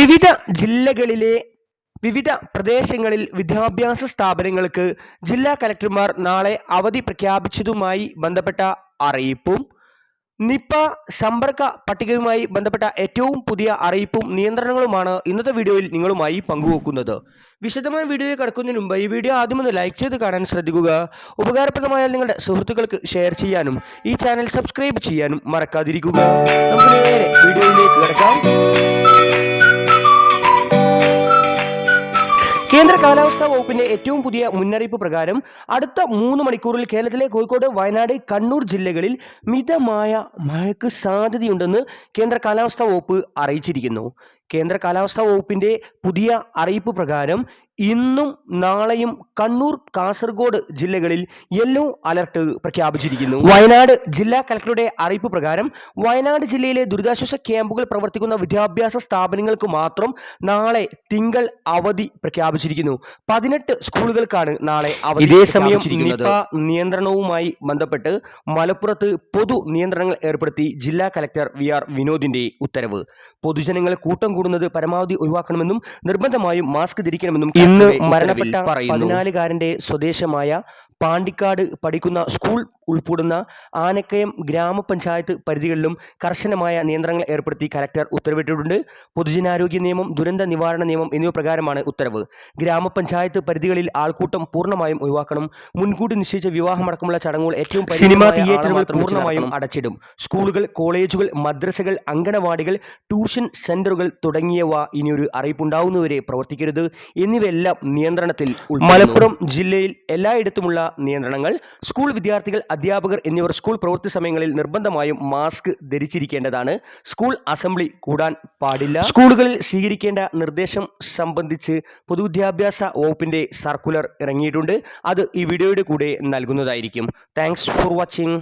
വിവിധ ജില്ലകളിലെ വിവിധ പ്രദേശങ്ങളിൽ വിദ്യാഭ്യാസ സ്ഥാപനങ്ങൾക്ക് ജില്ലാ കലക്ടർമാർ നാളെ അവധി പ്രഖ്യാപിച്ചതുമായി ബന്ധപ്പെട്ട അറിയിപ്പും നിപ്പ സമ്പർക്ക പട്ടികയുമായി ബന്ധപ്പെട്ട ഏറ്റവും പുതിയ അറിയിപ്പും നിയന്ത്രണങ്ങളുമാണ് ഇന്നത്തെ വീഡിയോയിൽ നിങ്ങളുമായി പങ്കുവെക്കുന്നത്. വിശദമായ വീഡിയോയിൽ കിടക്കുന്നതിന് മുമ്പ് ഈ വീഡിയോ ആദ്യം ഒന്ന് ലൈക്ക് ചെയ്ത് കാണാൻ ശ്രദ്ധിക്കുക. ഉപകാരപ്രദമായാൽ നിങ്ങളുടെ സുഹൃത്തുക്കൾക്ക് ഷെയർ ചെയ്യാനും ഈ ചാനൽ സബ്സ്ക്രൈബ് ചെയ്യാനും മറക്കാതിരിക്കുക. നമുക്ക് നേരെ വീഡിയോയിലേക്ക് കിടക്കാം. കേന്ദ്ര കാലാവസ്ഥാ വകുപ്പിന്റെ ഏറ്റവും പുതിയ മുന്നറിയിപ്പ് പ്രകാരം അടുത്ത മൂന്ന് മണിക്കൂറിൽ കേരളത്തിലെ കോഴിക്കോട് വയനാട് കണ്ണൂർ ജില്ലകളിൽ മിതമായ മഴയ്ക്ക് സാധ്യതയുണ്ടെന്ന് കേന്ദ്ര കാലാവസ്ഥാ വകുപ്പ് അറിയിച്ചിരിക്കുന്നു. കേന്ദ്ര കാലാവസ്ഥാ വകുപ്പിന്റെ പുതിയ അറിയിപ്പ് പ്രകാരം ഇന്നും നാളെയും കണ്ണൂർ കാസർഗോഡ് ജില്ലകളിൽ യെല്ലോ അലർട്ട് പ്രഖ്യാപിച്ചിരിക്കുന്നു. വയനാട് ജില്ലാ കലക്ടറുടെ അറിയിപ്പ് പ്രകാരം വയനാട് ജില്ലയിലെ ദുരിതാശ്വാസ ക്യാമ്പുകൾ പ്രവർത്തിക്കുന്ന വിദ്യാഭ്യാസ സ്ഥാപനങ്ങൾക്ക് മാത്രം നാളെ തിങ്കൾ അവധി പ്രഖ്യാപിച്ചിരിക്കുന്നു. പതിനെട്ട് സ്കൂളുകൾക്കാണ് നാളെ അവധി ഇതേസമയം നിപ നിയന്ത്രണവുമായി ബന്ധപ്പെട്ട് മലപ്പുറത്ത് പൊതു നിയന്ത്രണങ്ങൾ ഏർപ്പെടുത്തി ജില്ലാ കലക്ടർ വി ആർ വിനോദിന്റെ ഉത്തരവ്. പൊതുജനങ്ങൾ കൂട്ടം കൂടുന്നത് പരമാവധി ഒഴിവാക്കണമെന്നും നിർബന്ധമായും മാസ്ക് ധരിക്കണമെന്നും ഇന്ന് മരണപ്പെട്ട പതിനാലുകാരന്റെ സ്വദേശമായ പാണ്ടിക്കാട് പഠിക്കുന്ന സ്കൂൾ ഉൾപ്പെടുന്ന ആനക്കയം ഗ്രാമപഞ്ചായത്ത് പരിധികളിലും കർശനമായ നിയന്ത്രണങ്ങൾ ഏർപ്പെടുത്തി കലക്ടർ ഉത്തരവിട്ടിട്ടുണ്ട്. പൊതുജനാരോഗ്യ നിയമം ദുരന്ത നിവാരണ നിയമം എന്നിവ പ്രകാരമാണ് ഉത്തരവ്. ഗ്രാമപഞ്ചായത്ത് പരിധികളിൽ ആൾക്കൂട്ടം പൂർണമായും ഒഴിവാക്കണം. മുൻകൂട്ടി നിശ്ചയിച്ച വിവാഹമടക്കമുള്ള ചടങ്ങുകൾ ഏറ്റവും സിനിമാ തിയേറ്ററുകൾ പൂർണമായും അടച്ചിടും. സ്കൂളുകൾ കോളേജുകൾ മദ്രസകൾ അങ്കണവാടികൾ ട്യൂഷൻ സെന്ററുകൾ തുടങ്ങിയവ ഇനിയൊരു അറിയിപ്പുണ്ടാവുന്നവരെ പ്രവർത്തിക്കരുത്. എന്നിവയെല്ലാം നിയന്ത്രണത്തിൽ മലപ്പുറം ജില്ലയിൽ എല്ലായിടത്തുമുള്ള നിയന്ത്രണങ്ങൾ സ്കൂൾ വിദ്യാർത്ഥികൾ അധ്യാപകർ എന്നിവർ സ്കൂൾ പ്രവൃത്തി സമയങ്ങളിൽ നിർബന്ധമായും മാസ്ക് ധരിച്ചിരിക്കേണ്ടതാണ്. സ്കൂൾ അസംബ്ലി കൂടാൻ പാടില്ല. സ്കൂളുകളിൽ സ്വീകരിക്കേണ്ട നിർദ്ദേശം സംബന്ധിച്ച് പൊതുവിദ്യാഭ്യാസ വകുപ്പിന്റെ സർക്കുലർ ഇറങ്ങിയിട്ടുണ്ട്. അത് ഈ വീഡിയോയുടെ കൂടെ നൽകുന്നതായിരിക്കും. Thanks for watching